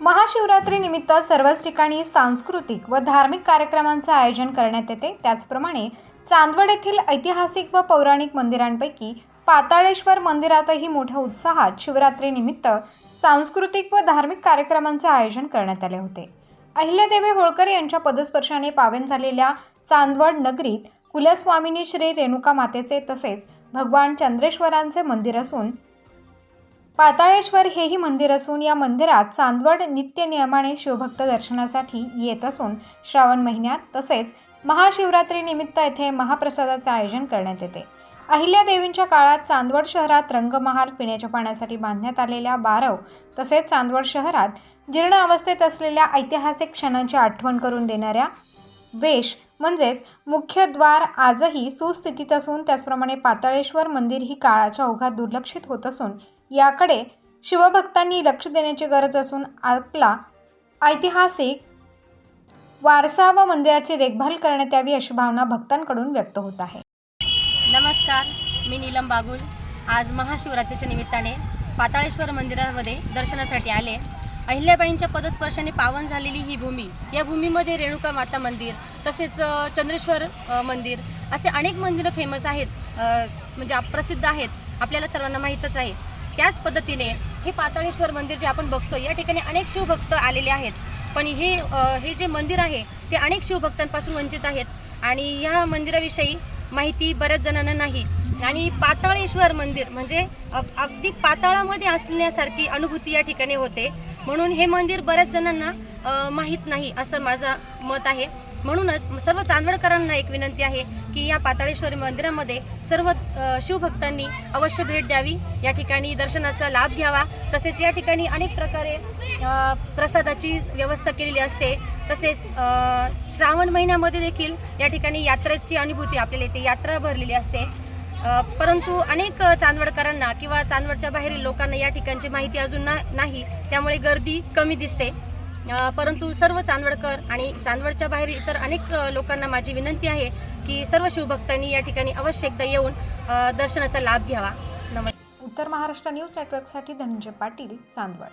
महाशिवरात्री निमित्त सर्वच ठिकाणी सांस्कृतिक व धार्मिक कार्यक्रमांचं आयोजन करण्यात येते. त्याचप्रमाणे चांदवड येथील ऐतिहासिक व पौराणिक मंदिरांपैकी पाताळेश्वर मंदिरातही मोठ्या उत्साहात शिवरात्रीनिमित्त सांस्कृतिक व धार्मिक कार्यक्रमांचे आयोजन करण्यात आले होते. अहिल्यादेवी होळकर यांच्या पदस्पर्शाने पावन झालेल्या चांदवड नगरीत कुलस्वामिनी श्री रेणुका मातेचे तसेच भगवान चंद्रेश्वरांचे मंदिर असून पाताळेश्वर हेही मंदिर असून या मंदिरात चांदवड नित्य नियमाने शिवभक्त दर्शनासाठी येत असून श्रावण महिन्यात तसेच महाशिवरात्रीनिमित्त येथे महाप्रसादाचे आयोजन करण्यात येते. अहिल्या देवींच्या काळात चांदवड शहरात रंगमहाल पिण्याच्या पाण्यासाठी बांधण्यात आलेल्या बारव तसेच चांदवड शहरात जीर्ण अवस्थेत असलेल्या ऐतिहासिक क्षणांची आठवण करून देणाऱ्या वेश म्हणजेच मुख्य द्वार आजही सुस्थितीत असून त्याचप्रमाणे पाताळेश्वर मंदिर ही काळाच्या ओघात दुर्लक्षित होत असून याकडे शिवभक्तांनी लक्ष देण्याची गरज असून आपला ऐतिहासिक वारसा व मंदिराची देखभाल करण्यात यावी अशी भावना भक्तांकडून व्यक्त होत आहे. नमस्कार मी नीलम बागुल. आज महाशिवरात्रीच्या निमित्ताने पाताळेश्वर मंदिरामध्ये दर्शनासाठी आले. अहिल्याबाईंच्या पदस्पर्शाने पावन झालेली ही भूमी या भूमीमध्ये रेणुका माता मंदिर तसेच चंद्रेश्वर मंदिर असे अनेक मंदिरं फेमस आहेत. म्हणजे प्रसिद्ध आहेत. आपल्याला सर्वांना माहीतच आहे. त्याच पद्धतीने हे पाताळेश्वर मंदिर जे आपण बघतो या ठिकाणी अनेक शिवभक्त आलेले आहेत. पण हे हे जे मंदिर आहे ते अनेक शिवभक्तांपासून वंचित आहेत. आणि ह्या मंदिराविषयी माहिती बऱ्याच जणांना नाही. आणि पाताळेश्वर मंदिर म्हणजे अगदी पाताळामध्ये असण्यासारखी अनुभूती या ठिकाणी होते. म्हणून हे मंदिर बऱ्याच जणांना माहीत नाही असं माझं मत आहे. म्हणूनच सर्व चांदवडकरांना एक विनंती आहे की या पाताळेश्वर मंदिरामध्ये सर्व शिवभक्तांनी अवश्य भेट द्यावी. या ठिकाणी दर्शनाचा लाभ घ्यावा. तसेच या ठिकाणी अनेक प्रकारे प्रसादाची व्यवस्था केलेली असते. तसेच श्रावण महिन्यामध्ये देखील या ठिकाणी यात्रेची अनुभूती आपल्याला येते यात्रा भरलेली असते. परंतु अनेक चांदवडकरांना किंवा चांदवडच्या बाहेरील लोकांना या ठिकाणची माहिती अजून ना नाही. त्यामुळे गर्दी कमी दिसते. परंतु सर्व चांदवडकर आणि चांदवडच्या बाहेर इतर अनेक लोकांना माझी विनंती आहे की सर्व शिवभक्तांनी या ठिकाणी अवश्य एकदा येऊन दर्शनाचा लाभ घ्यावा. नमस्कार उत्तर महाराष्ट्र न्यूज नेटवर्कसाठी धनंजय पाटील चांदवड.